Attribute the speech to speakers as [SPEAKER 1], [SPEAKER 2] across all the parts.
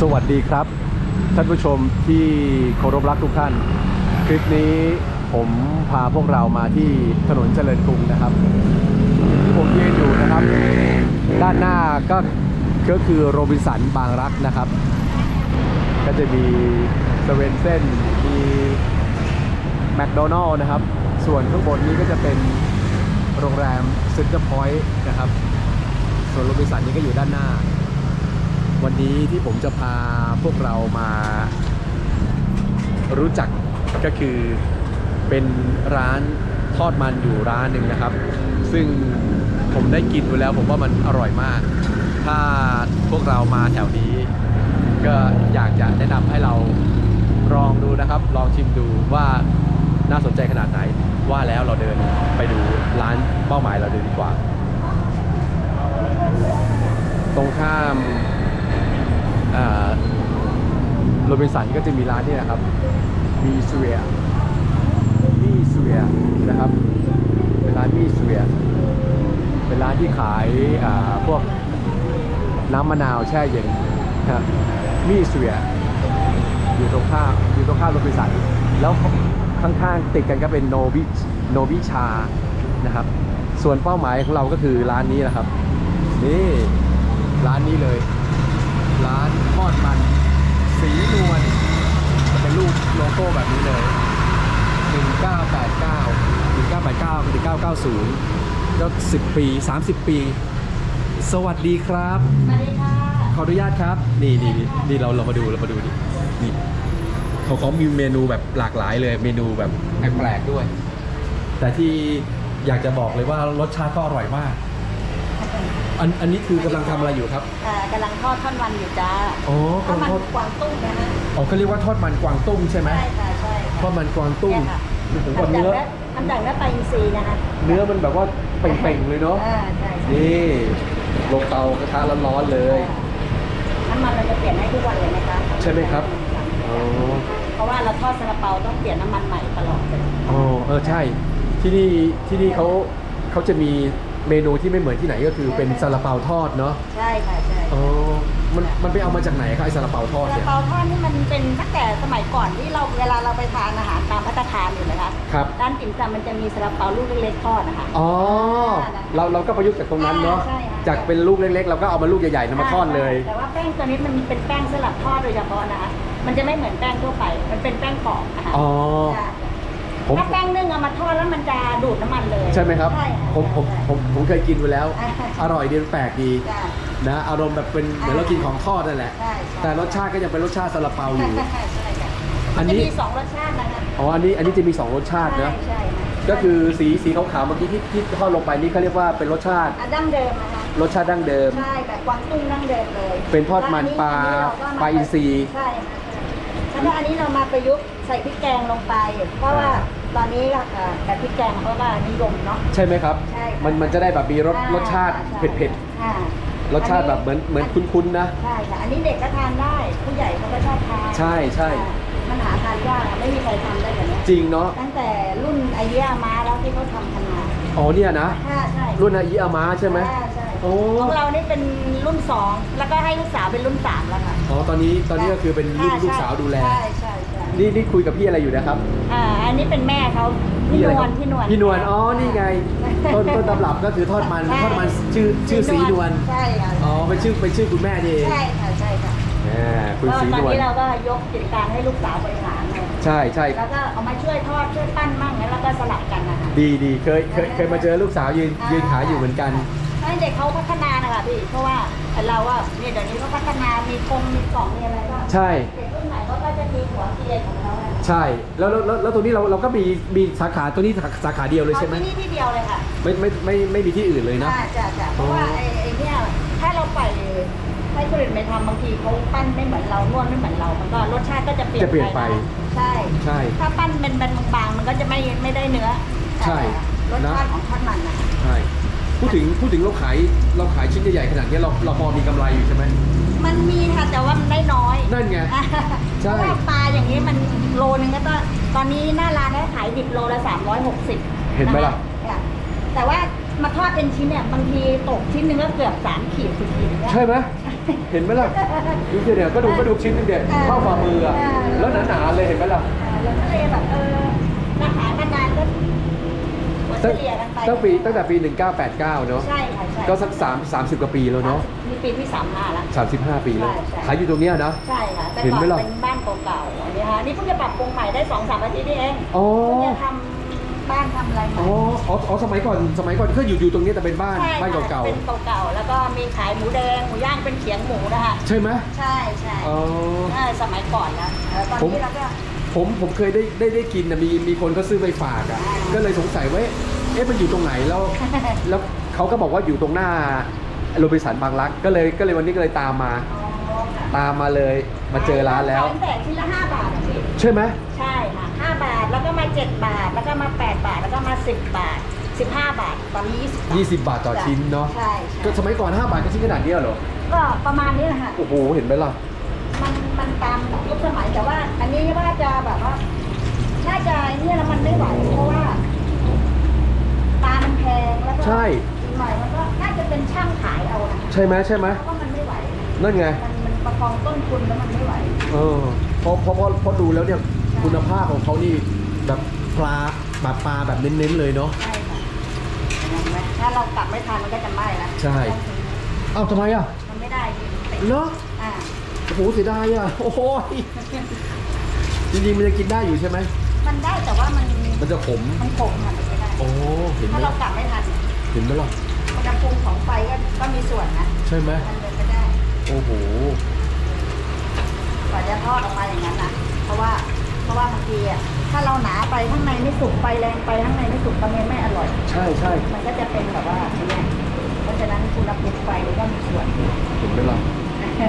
[SPEAKER 1] สวัสดีครับ ท่านผู้ชมที่เคารพรักทุกท่าน คลิปนี้ผมพาพวกเรามาที่ถนนเจริญกรุงนะครับ ที่ผมยืนอยู่นะครับ ด้านหน้าก็ก็คือโรบินสันบางรักนะครับ ก็จะมีสเวนเซนมีแมคโดนัลล์นะครับ ส่วนข้างบนนี้ก็จะเป็นโรงแรมเซ็นเตอร์พอยต์นะครับ ส่วนโรบินสันนี้ก็อยู่ด้านหน้า วันนี้ที่ผมจะพาพวกเรามารู้จักก็คือเป็นร้านทอดมันอยู่ร้านหนึ่งนะครับ ซึ่งผมได้กินดูแล้วผมว่ามันอร่อยมาก ถ้าพวกเรามาแถวนี้ ก็อยากจะแนะนำให้เราลองดูนะครับ ลองชิมดูว่าน่าสนใจขนาดไหน ว่าแล้วเราเดินไปดูร้านเป้าหมายเราเดินดีกว่า ตรงข้าม โรบินสันก็จะมีร้านนี่นะครับมีสเวียมีสเวียนะครับเป็นร้านมีสเวียเป็นร้านที่ขายาพวกน้ำมะนาวแช่เย็นนะครับมีสเวียอยู่ตรงข้ามอยู่ตรงข้ามโรบินสันแล้วข้างๆติดกันก็เป็นโนบิโนบิชานะครับ ส่วนเป้าหมายของเราก็คือร้านนี้นะครับ นี่ร้านนี้เลย ดมัน สีนวลจะเป็นรูปโลโก้แบบนี้เลย 1989 1989 1990 ก็ 10 ปี 30 ปี สวัสดีครับ
[SPEAKER 2] สวัสดีค่ะ
[SPEAKER 1] ขออนุญาตครับ นี่นี่นี่นี่เราเรามาดูเรามาดูนี่นี่เขาเขามีเมนูแบบหลากหลายเลย เมนูแบบแปลกๆด้วย แต่ที่อยากจะบอกเลยว่ารสชาติก็อร่อยมาก อันอันนี้คือกำลังทำอะไรอยู่ครับ
[SPEAKER 2] เอ่อกำลังทอดท่อนวันอยู่จ้า
[SPEAKER 1] อ๋อ
[SPEAKER 2] ท่อน
[SPEAKER 1] กำลัง
[SPEAKER 2] มัน
[SPEAKER 1] ทอด
[SPEAKER 2] กวางตุ้งนะฮะ
[SPEAKER 1] อ๋อเขาเรียกว่าทอดมันกวางตุ้งใช่ไหม
[SPEAKER 2] ใช่ค่ะใช่
[SPEAKER 1] ทอดมันกวางตุ้ง
[SPEAKER 2] เนี่ยค่ะ
[SPEAKER 1] โอ้โห
[SPEAKER 2] ทำ
[SPEAKER 1] กับ
[SPEAKER 2] จาก
[SPEAKER 1] เนื้อ
[SPEAKER 2] เนื้อ ทำจากเนื้อปลาอินทรีนะคะ
[SPEAKER 1] เนื้อมันแบบว่าเป่งๆเลยเนาะ
[SPEAKER 2] อ่าใช่ใช่
[SPEAKER 1] นี่ลงเตากระทะร้อนๆเลย
[SPEAKER 2] น้ำมันเราจะเปลี่ยนให้ทุกวันเลยนะคะ
[SPEAKER 1] ใช่ไหมครับ อ๋อ
[SPEAKER 2] เพราะว่าเราทอดซาลาเปาต้องเปลี่ยนน้ำมันใหม่ตลอดเลย
[SPEAKER 1] อ๋อเออใช่ ที่นี่ที่นี่เขาเขาจะมี เมนูที่ไม่เหมือนที่ไหนก็คือเป็นซาลาเปาทอดเนาะ
[SPEAKER 2] ใช่ค่ะใช่
[SPEAKER 1] อ๋อมันมันไปเอามาจากไหนครับไอซาลาเปาทอด
[SPEAKER 2] ซาลา
[SPEAKER 1] เนี่ย
[SPEAKER 2] เปาทอดนี่มันเป็นตั้งแต่สมัยก่อนที่เราเวลาเราไปทานอาหารตามพัตตาคารอยู่นะคะ
[SPEAKER 1] ครับ
[SPEAKER 2] ร้านติ่มซำมันจะมีซาลาเปาลูกเล็กๆทอดนะคะ
[SPEAKER 1] อ๋อ เราเราก็ประยุกต์จากตรงนั้นเนาะ
[SPEAKER 2] ใช่ค่ะ
[SPEAKER 1] จากเป็นลูกเล็กๆ เราก็เอามาลูกใหญ่ๆนำมาทอดเลย
[SPEAKER 2] แต่ว่าแป้งตัวนี้มันเป็นแป้งสลับทอดโดยเฉพาะนะคะ มันจะไม่เหมือนแป้งทั่วไป มันเป็นแป้งกรอบนะคะ
[SPEAKER 1] อ๋อ
[SPEAKER 2] จ้ะ
[SPEAKER 1] ผม
[SPEAKER 2] ถ้าแป้งนึ่งเอามาทอดแล้วมันจะดูดน้ำมันเลย
[SPEAKER 1] ใช่ไหมครับ
[SPEAKER 2] ใช่ค่ะ
[SPEAKER 1] ผมผมผมผมเคยกินไปแล้ว
[SPEAKER 2] อ่า
[SPEAKER 1] อร่อยดีแปลกดี
[SPEAKER 2] จ้ะ
[SPEAKER 1] นะอารมณ์แบบเป็นเหมือนเรากินของทอดนั่นแหละ
[SPEAKER 2] ใช่ใช่
[SPEAKER 1] แต่รสชาติก็ยังเป็นรสชาติซาลาเปาอยู่
[SPEAKER 2] ใช่ใช่ค่ะ
[SPEAKER 1] อันนี้
[SPEAKER 2] จะมีสองรสชาตินะคะ
[SPEAKER 1] อ๋ออันนี้อันนี้จะมี2รสชาติ
[SPEAKER 2] ใช่
[SPEAKER 1] นะ
[SPEAKER 2] ใช่ค่ะ
[SPEAKER 1] ก็คือสีสีขาวๆเมื่อกี้ที่ที่ทอดลงไปนี่เขาเรียกว่าเป็นรสชาติ
[SPEAKER 2] อะดั้งเดิมนะคะ
[SPEAKER 1] รสชาติดั้งเดิม
[SPEAKER 2] ใช่แบบกวางตุ้งดั้งเดิมเลย
[SPEAKER 1] เป็นทอดมันปลา
[SPEAKER 2] แล้วอั
[SPEAKER 1] ปลาอินทรี
[SPEAKER 2] ใช่ค่ะแล้วก็อันนี้เรามาประยุกต์ใส่พริกแกงลงไป เพราะว่า ตอนนี้เอ่อแต่พริกแกงเพราะว่านิยมเนาะ
[SPEAKER 1] ใช่ไหมครับ
[SPEAKER 2] ใช่ค่ะ
[SPEAKER 1] มันมันจะได้แบบมีรส
[SPEAKER 2] อ่าร
[SPEAKER 1] สชาติ
[SPEAKER 2] ใช่
[SPEAKER 1] เผ็ด
[SPEAKER 2] อ่า
[SPEAKER 1] ๆรสชาติแบบเหมือนเหมือนคุ้นๆนะ
[SPEAKER 2] ใช่ค่ะ อันนี้เด็กก็ทานได้ ผู้ใหญ่เขาก็ชอบทาน
[SPEAKER 1] ใช่ใช่
[SPEAKER 2] อ่ามันหาทานยากอะไม่มีใครทำได้แบบเนี้ย
[SPEAKER 1] จริงเนาะ
[SPEAKER 2] ตั้งแต่รุ่นไอเดียมาแล้วที่เขาทำกันมา
[SPEAKER 1] อ๋อเนี่ยนะ
[SPEAKER 2] ใช่ใช่
[SPEAKER 1] รุ่นอาอีอามาใช่ไหม
[SPEAKER 2] ใช่ใช่
[SPEAKER 1] โอ้
[SPEAKER 2] ของเรานี่เป็นรุ่นสองแล้วก็ให้ลูกสาวเป็นรุ่นสามแล้วค่ะ
[SPEAKER 1] อ๋อตอนนี้ตอนนี้ก็คือเป็นลูก
[SPEAKER 2] ใช่
[SPEAKER 1] ลูกสาวดูแล
[SPEAKER 2] ใช่ใช่ใช่
[SPEAKER 1] นี่นี่คุยกับพี่อะไรอยู่นะครับ
[SPEAKER 2] อ่าอันนี้เป็นแม่เขาพี่น
[SPEAKER 1] อะไร
[SPEAKER 2] ว
[SPEAKER 1] ครั
[SPEAKER 2] ล
[SPEAKER 1] บ
[SPEAKER 2] พี่นวล
[SPEAKER 1] พี่นวลอ๋อนี่ไงต้นต้นตำรับก็คือทอดมัน
[SPEAKER 2] ใช่
[SPEAKER 1] ทอดมันชื่อชื่อสีนวล
[SPEAKER 2] ใช่ค่ะ
[SPEAKER 1] อ๋อเป็นชื่อเป็นชื่อคุณแม่นี่เอง
[SPEAKER 2] ใช่ค่ะใช่ค่ะ
[SPEAKER 1] แหมคุณ
[SPEAKER 2] ก็
[SPEAKER 1] สี
[SPEAKER 2] ตอน
[SPEAKER 1] นวล
[SPEAKER 2] นี้เราก็ยกกิจการให้ลูกสาวบริหารเลย
[SPEAKER 1] ใช่ใช่
[SPEAKER 2] แล้วก็เอามาช่วยทอดช่วยปั้นมั่งแล้วก็สลับกันนะคะ
[SPEAKER 1] ดีดีเคยเคยเคยมาเจอลูกสาวยืนยืนขายอยู่เหมือนกัน
[SPEAKER 2] ให้เด็กเขาพัฒนานะคะพี่ เพราะว่าเราว่าเนี่ยเดี๋ยวนี้เขาพัฒนา มีกรงมีกล่องมีอะไรก็
[SPEAKER 1] ใช่
[SPEAKER 2] เด็กรุ่นใหม่เขา ก็จะมีหัวเกียร์ของเขาอะ
[SPEAKER 1] ใช่ แล้วแล้วแล้วแล้วตรงนี้เราเราก็มีมีสาขาตัวนี้สาขาเดียวเลยใช่ไหม
[SPEAKER 2] อาที่นี่ที่เดียวเลยค่ะ
[SPEAKER 1] ไม่ไม่ไม่ไม่มีที่อื่นเลยนะ
[SPEAKER 2] อ่าจ้ะจ้ะเพราะว่าไอ้ไอ้เนี่ยถ้าเราปล่อยให้คนอื่นไปทำบางทีเขาปั้นไม่เหมือนเรานวดไม่เหมือนเรา มันก็รสชาติก็จะเปลี่ยน
[SPEAKER 1] จะเปลี่ยนไป
[SPEAKER 2] นะใช่
[SPEAKER 1] ใช่
[SPEAKER 2] ถ้าปั้นเป็นเป็นบางๆมันก็จะไม่ไม่ได้เนื้อ
[SPEAKER 1] ใช่
[SPEAKER 2] รสชาติ
[SPEAKER 1] นะ
[SPEAKER 2] ของทอดมันนะ
[SPEAKER 1] ใช่พูดถึงพูดถึงเราขายเราขายชิ้นใหญ่ๆขนาดนี้เราเราพอมีกำไรอยู่ใช่ไหม
[SPEAKER 2] มันมีค่ะแต่ว่ามัน ได้น้อย
[SPEAKER 1] นั่นไงใช่
[SPEAKER 2] เพราะว่าปลาอย่างนี้มันโลนึงก็ต้องตอนนี้หน้าร้านได้ขายดิบโลละ360
[SPEAKER 1] เห็นไหมล่ะ
[SPEAKER 2] คแต่ว่ามาทอดเป็นชิ้นเนี่ยบางทีตกชิ้นหนึงก็เกือบ3ขีดสิบขีดเนี่ย
[SPEAKER 1] ใช่ไหมเห็นไหมล่ะดูสิเนี่ยก็ดูก็ดูชิ้นนึงเด็ดเท่าฝ่ามืออะแล้วหนาๆเลยเห็นไหมล่ะ
[SPEAKER 2] อ่าเราก็เลยแบบเออมาขายมานานก็ หัวเฉ
[SPEAKER 1] ตั้ง
[SPEAKER 2] ลี่ยกันไป
[SPEAKER 1] ตั้งปีตั้งแต่ปี 1989 เนาะ
[SPEAKER 2] ใช่ค่ะใช่
[SPEAKER 1] ก็สัก3 30 กว่าปีแล้วเนาะ
[SPEAKER 2] นี่ปีที่สามห้าแล้ว
[SPEAKER 1] 35 ปีแล้ว
[SPEAKER 2] ใช่ใช่
[SPEAKER 1] ขายอยู่ตรงเนี้ยนะ
[SPEAKER 2] ใช่ค่ะแต่
[SPEAKER 1] เห็น
[SPEAKER 2] ก่อ
[SPEAKER 1] ไหม
[SPEAKER 2] น
[SPEAKER 1] ล่ะ
[SPEAKER 2] เป็นบ้านเก่าๆอันนี้ฮะนี่เพิ่งจะปรับปรุงใหม่ได้สองสามอาทิตย์นี่เอง
[SPEAKER 1] อ๋อ
[SPEAKER 2] เพิ่งจะทำบ้านทำอะไรใหม่
[SPEAKER 1] อ๋ออ๋ออ๋อสมัยก่อนสมัยก่อนก็อยู่อยู่ตรงนี้แต่เป็นบ้าน
[SPEAKER 2] ใช่
[SPEAKER 1] บ้าน
[SPEAKER 2] ค่ะ
[SPEAKER 1] เก่า
[SPEAKER 2] เป็นเก่าๆแล้วก็มีขายหมูแดงหมูย่างเป็นเขียงหมูนะคะ
[SPEAKER 1] ๆใช่ไหม
[SPEAKER 2] ใช่ใช่
[SPEAKER 1] อ๋อ
[SPEAKER 2] ใช่สมัยก่อนนะเออตอน
[SPEAKER 1] ผม
[SPEAKER 2] นี้เราก็
[SPEAKER 1] ผมผมเคยได้ได้ได้กินนะมีมีคนเขาซื้อไปฝากอะ
[SPEAKER 2] อ่า
[SPEAKER 1] ก็เลยสงสัยว่าเอ๊ะมันอยู่ตรงไหนแล้ว แล้วเขาก็บอกว่าอยู่ตรงหน้าโรบินสันบางรัก ก็เลยก็เลยวันนี้ก็เลยตามมา
[SPEAKER 2] อ๋อค่ะ
[SPEAKER 1] ตามมาเลยมาเจอร้านแล้ว
[SPEAKER 2] ขยตั้งแต่ชิ้นละห้าบาทอะพี่
[SPEAKER 1] ใช่ไหม
[SPEAKER 2] ใช่ค่ะห้าบาทแล้วก็มาเจ็ดบาท แล้วก็มาแปดบาท แล้วก็มาสิบบาทสิบห้าบาท ตอนนี้ยี่สิบบาท
[SPEAKER 1] 20บาทต่อชิ้นเนาะ
[SPEAKER 2] ใช่
[SPEAKER 1] ก็
[SPEAKER 2] ใช่
[SPEAKER 1] สมัยก่อน 5 บาทก็ชิ้นขนาดเนี้ยเหรอ
[SPEAKER 2] ก็ประมาณนี้แหละค่ะ
[SPEAKER 1] โอ้โห เห็นไหมล่ะ
[SPEAKER 2] มันมันตามยุคสมัยแต่ว่า อันนี้ว่าจะแบบว่าน่าจะเนี่ยแล้วมันไม่ไหวเพราะว่าปลามันแพงแล้วก็
[SPEAKER 1] ใช่
[SPEAKER 2] อีกหน่อยมันก็น่าจะเป็นช่างขายเอานะคะ
[SPEAKER 1] ใช่ไหมใช่ไหม
[SPEAKER 2] เพราะว่ามันไม่ไหว
[SPEAKER 1] นั่นไง
[SPEAKER 2] มันมันประคองต้นทุนแล้วมันไม่ไหว
[SPEAKER 1] เออเพราะเพราะเพราะเพราะดูแล้วเนี่ยคุณภาพของเขานี่แบบปลาแบบปลาแบบเน้นๆเลยเนาะ
[SPEAKER 2] ใช่ค่ะเห็นไหมถ้าเรากลับไม่ทันมันก็จะไหม้ละ
[SPEAKER 1] ใช่ เอ้าทำไมอะ
[SPEAKER 2] มันไม่ได้จริงติด
[SPEAKER 1] เนาะ
[SPEAKER 2] อ่า
[SPEAKER 1] โอ้โหเสียดายอะ โอ้โหยจริงๆมันจะกินได้อยู่ใช่ไหม
[SPEAKER 2] มันได้แต่ว่ามัน
[SPEAKER 1] มันจะขม
[SPEAKER 2] มันขมค่ะมันไม่ได้
[SPEAKER 1] โอ้เห็นไหม
[SPEAKER 2] ถ้าเรา
[SPEAKER 1] ล่ะ
[SPEAKER 2] กลับไม่ทัน
[SPEAKER 1] เห็นไหมล่ะ
[SPEAKER 2] อุณหภูมิของไฟก็ก็มีส่วนนะ
[SPEAKER 1] ใช่ไหม
[SPEAKER 2] มันเลยไม่ได้
[SPEAKER 1] โอ้โห
[SPEAKER 2] กว่าจะทอดออกมาอย่างนั้นนะเพราะว่าเพราะว่าบางทีอะถ้าเราหนาไปข้างในไม่สุกไฟแรงไปข้างในไม่สุกตอนนี้ไม่อร่อย
[SPEAKER 1] ใช่ใช่
[SPEAKER 2] มันก็จะเป็นแบบว่าอย่างเงี้ยเพราะฉะนั้นคุณภาพไฟก็มีส่วน
[SPEAKER 1] เห็นไหมล่ะ
[SPEAKER 2] เ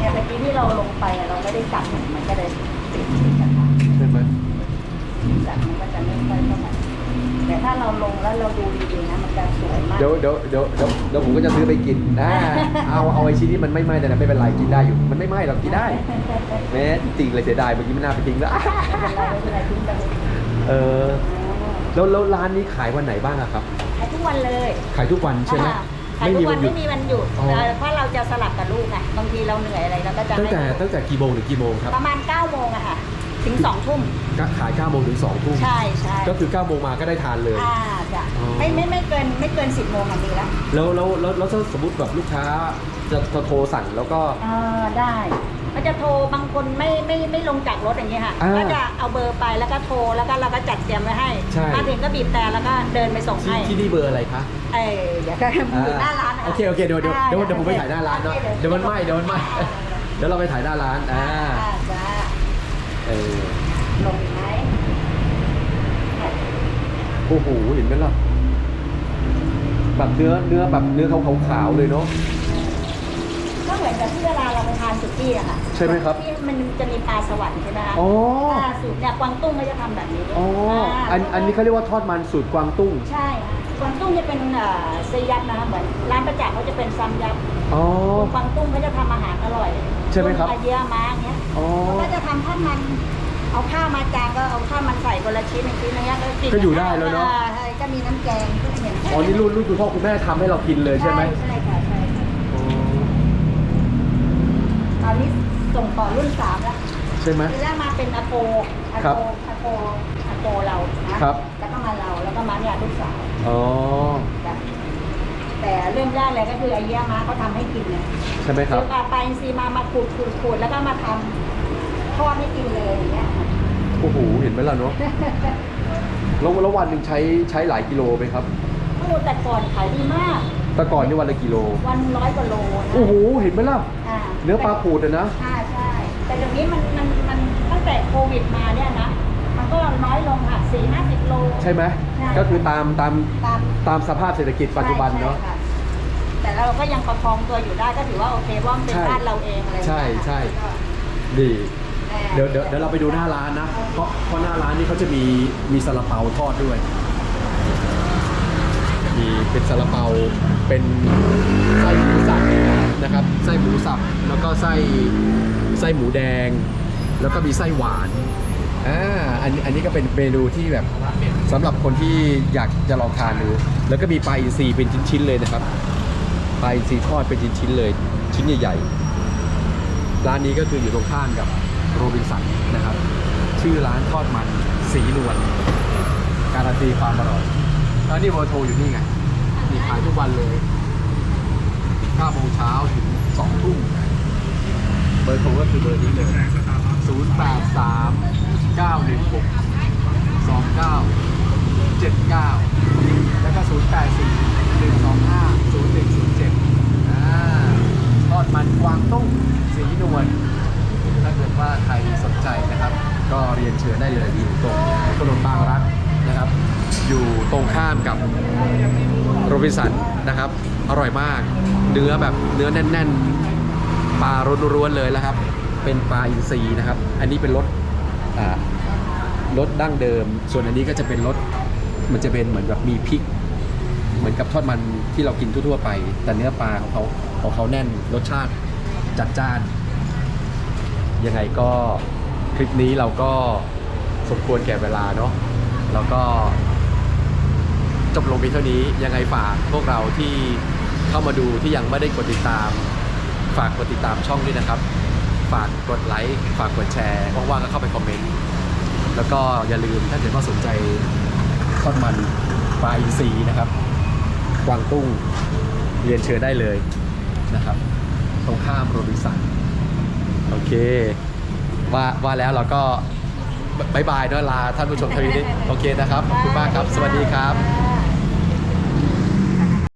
[SPEAKER 2] นี่ยเมื่อกี้ ที่เราลงไปอะเราไม่ได้จับมันมันก็เลยติดที่กระทะ
[SPEAKER 1] ใช่ไหม
[SPEAKER 2] จับมันก็จะไม่ค่อยเท่าไหร่แต่ถ้าเราลงแล้วเราดูดีๆนะมันจะสวยมาก
[SPEAKER 1] เดี๋ยวเดี๋ยวเดี๋ยวเดี๋ยวเดี๋ยวผมก็จะซื้อไปกินนะเอาเอาไอชิ้นที่มันไม่ไหม้แต่นะไม่เป็นไรกินได้อยู่ มันไม่ไหม้หรอกกินได้ แม้จริงๆเลยเสียดายเมื่อกี้ไม่น่าไปทิ้งแล้ว
[SPEAKER 2] ไม่เป็นไรไม่เป็นไรทิ้งไปเลย
[SPEAKER 1] เออแล้วแล้วร้านนี้ขายวันไหนบ้างอะครับ
[SPEAKER 2] ขายทุกวันเลย
[SPEAKER 1] ขายทุกวันใช่ไหม
[SPEAKER 2] อ่าขายทุกวัน
[SPEAKER 1] หยุ
[SPEAKER 2] ไม่
[SPEAKER 1] ด
[SPEAKER 2] มีวันหยุด
[SPEAKER 1] อ๋อ
[SPEAKER 2] เออเพราะเราจะสลับกับลูกไงบางทีเราเหนื่อยอะไรเราก็จะ
[SPEAKER 1] ตั้งแต่
[SPEAKER 2] ให้
[SPEAKER 1] ตั้งแต่กี่โมงถึงกี่โมงครับ
[SPEAKER 2] ประมาณ9โมงอะค่ะ ถึง2ทุ่ม
[SPEAKER 1] ก็ขาย9โมงถึง2ทุ่ม
[SPEAKER 2] ใช่ใช่
[SPEAKER 1] ก็คือ9โมงมาก็ได้ทานเลย
[SPEAKER 2] อ่าจ้ะ
[SPEAKER 1] อ๋อ
[SPEAKER 2] ไม่ไม่ไม่ เกินไม่เกิน10โมงอะมีแล้ว
[SPEAKER 1] แล้วแล้วแล้วแล้วถ้าสมมติแบบลูกค้าจะจะโทรสั่งแล้วก็
[SPEAKER 2] เออได้ก็จะโทรบางคนไม่ไม่ไม่ลงจากรถอย่างเงี้ยค่ะ
[SPEAKER 1] อ่า
[SPEAKER 2] ก็จะเอาเบอร์ไปแล้วก็โทรแล้วก็เราก็จัดเตรียมไว้ให้
[SPEAKER 1] ใช่
[SPEAKER 2] มาถึงก็บีบแต่แล้วก็เดินไปส่ง
[SPEAKER 1] ที่
[SPEAKER 2] ให้
[SPEAKER 1] ที่นี่เบอร์อะไรคะ
[SPEAKER 2] เออเดี๋ยวก็อยู่หน้าร้านนะะ
[SPEAKER 1] โอเคโอเคเดี๋ยวเดี๋ยว
[SPEAKER 2] อ่า
[SPEAKER 1] เดี๋ยวเดี๋ยวผมไปถ่ายหน้าร้านเนาะเดี๋ยวมันไหม้เดี๋ยวมันไหม้เดี๋ยวเราไปถ่ายหน้าร้านอ่า
[SPEAKER 2] อ่าจ้า
[SPEAKER 1] เออ
[SPEAKER 2] ลงไหมเนี่ย
[SPEAKER 1] โอ้โหเห็นไหมล่ะ แบบเนื้อเนื้อแบบเนื้อขาวๆเลยเนาะ
[SPEAKER 2] ก็เหมือนกับที่เวลาเราไปทานสุกี้อะค่ะ
[SPEAKER 1] ใช่ไหมครับ
[SPEAKER 2] ที่มันจะมีปลาสวรรค์ใช่ไหมคะ
[SPEAKER 1] อ๋อ
[SPEAKER 2] ปลาสูตรเนี่ยกวางตุ้งก็จะทำแบบนี้
[SPEAKER 1] อ๋อ อันอันนี้เขาเรียกว่าทอดมันสูตรกวางตุ้ง
[SPEAKER 2] ใช่ค่ะกวางตุ้งจะเป็นเอ่อเซยับนะคะเหมือนร้านประจักษ์เขาจะเป็นซัมยับ
[SPEAKER 1] อ๋อ ก
[SPEAKER 2] วางตุ้งเขาจะทำอาหารอร่อย
[SPEAKER 1] ใช่ไหมครับ
[SPEAKER 2] ตุ้งอาเยียม้าอย่างเงี้ย
[SPEAKER 1] อ๋อ
[SPEAKER 2] เขาก็จะทำข้าวมัน เอาข้าวมาจางก็เอาข้าวมันใส่คนละชิ้นหนึ่งชิ้นอย่างเงี้ยก็กิน
[SPEAKER 1] ก็อยู่ได้แล้วเนอะ
[SPEAKER 2] อ่ใช่ก็มีน้ำแกงก็เห็น
[SPEAKER 1] อ๋อนี่รุ่นรุ่นคุณพ่อคุณแม่ทำให้เรากินเลยใช่ไหม
[SPEAKER 2] ใช่ค่ะใช่ค่ะ
[SPEAKER 1] อ๋อ
[SPEAKER 2] ตอนนี้ส่งต่อรุ่นสามแล้ว
[SPEAKER 1] ใช่ไหม
[SPEAKER 2] ทีแรกมาเป็นอาโกอา
[SPEAKER 1] ครั
[SPEAKER 2] โก
[SPEAKER 1] บ
[SPEAKER 2] อาโกอาโกเรานะครับ แล้วก็มาเราแล้วก็มาเนี่ยลูกสาว
[SPEAKER 1] อ๋อ
[SPEAKER 2] จ้ะแต่เริ่มแรกเลยก็คือไอเยี่ยมาเขาทำให้กินเนี่ย
[SPEAKER 1] ใช่ไหมครับ
[SPEAKER 2] เดี๋ยวปลาปลาอินทรีมามาขูดขูดขูดแล้วก็มาทำทอดให้กินเลยอย่างเงี้ย
[SPEAKER 1] โอ้โหเห็นไหมล่ะเนาะแล้วแล้ววันหนึ่งใช้ใช้หลายกิโลไหมครับ
[SPEAKER 2] โอ้แต่ก่อนขายดีมาก
[SPEAKER 1] แต่ก่อนนี่วันละกิโล
[SPEAKER 2] วันร้อยกว่าโลนะ
[SPEAKER 1] โอ้โห เห็นไหมล่ะ
[SPEAKER 2] อ่า
[SPEAKER 1] เนื้อปลาขูดอะนะ
[SPEAKER 2] ใช่ใช่ แต่เดี๋ยวนี้มันมันมันตั้งแต่โควิดมาเนี่ยนะ มันก็น้อยลงค่ะสี่ห้าสิบโล
[SPEAKER 1] ใช่ไหม
[SPEAKER 2] ใช่
[SPEAKER 1] ก็คือตามตาม
[SPEAKER 2] ตาม
[SPEAKER 1] ตามสภาพเศรษฐกิจปัจจุบันเนาะ
[SPEAKER 2] ใช่ค่แต่เราก็ยังประคองตัวอยู่ได้ก็ถือว่าโอเคเพราะมันเป็น
[SPEAKER 1] ใช่
[SPEAKER 2] บ้านเราเองอะไรอย่าง
[SPEAKER 1] ใช่
[SPEAKER 2] เงี้ย
[SPEAKER 1] ใช่
[SPEAKER 2] ก็
[SPEAKER 1] ดี
[SPEAKER 2] แน่
[SPEAKER 1] เดี๋ยวเดี๋ยวเดี๋ยวเราไปดูหน้าร้านนะ เพราะเพราะหน้าร้านนี่เขาจะมีมีซาลาเปาทอดด้วยมี เป็นซาลาเปา เป็นไส้หมูสับนะครับ ไส้หมูสับ แล้วก็ไส้ไส้หมูแดง แล้วก็มีไส้หวานอ่าอันนี้อันนี้ก็เป็นเมนูที่แบบสำหรับคนที่อยากจะลองทานดู แล้วก็มีปลาอินทรีเป็นชิ้นๆเลยนะครับปลาอินทรีทอดเป็นชิ้นๆเลย ชิ้นใหญ่ๆ ร้านนี้ก็คืออยู่ตรงข้ามกับโรบินสันนะครับ ชื่อร้านทอดมันสีนวลการันตีความอร่อยแล้วนี่เบอร์โทรอยู่นี่ไงายทุกวันเลย9โมงเช้าถึง2ทุ่มเบอร์โทรก็คือเบอร์นี้เลย 0 8 3 9 1 6 2 9 7 9 แล้วก็ 0 8 4 1 2 5 0 1 0 7อ่าทอดมันกวางตุ้งสีนวลถ้าเกิดว่าใครสนใจนะครับ ก็เรียนเชิญได้เลยอยู่ตรงถนนบางรัก นะครับ อยู่ตรงข้ามกับโรบินสันนะครับ อร่อยมาก เนื้อแบบเนื้อแน่น ๆ ปลาร้วนๆเลยแล้วครับ เป็นปลาอินทรีนะครับ อันนี้เป็นรสรสดั้งเดิม ส่วนอันนี้ก็จะเป็นรสมันจะเป็นเหมือนแบบมีพริก เหมือนกับทอดมันที่เรากินทั่วๆไป แต่เนื้อปลาของเขาของเขาแน่นรสชาติจัดจ้าน ยังไงก็คลิปนี้เราก็สมควรแก่เวลาเนาะ แล้วก็จบลงเพียงเท่านี้ยังไงฝากพวกเราที่เข้ามาดูที่ยังไม่ได้กดติดตาม ฝากกดติดตามช่องด้วยนะครับ ฝากกดไลค์ฝากกดแชร์ว่างๆก็เข้าไปคอมเมนต์แล้วก็อย่าลืมถ้าเกิดว่าสนใจทอดมันปลาอินทรีนะครับกวางตุ้งเรียนเชิญได้เลยนะครับ ตรงข้ามโรบินสันโอเค ว่าว่าแล้วเราก็ บายบายเนอะลาท่านผู้ชมทวีนี้โอเคนะครับ ขอบคุณมากครับ สวัสดีครับ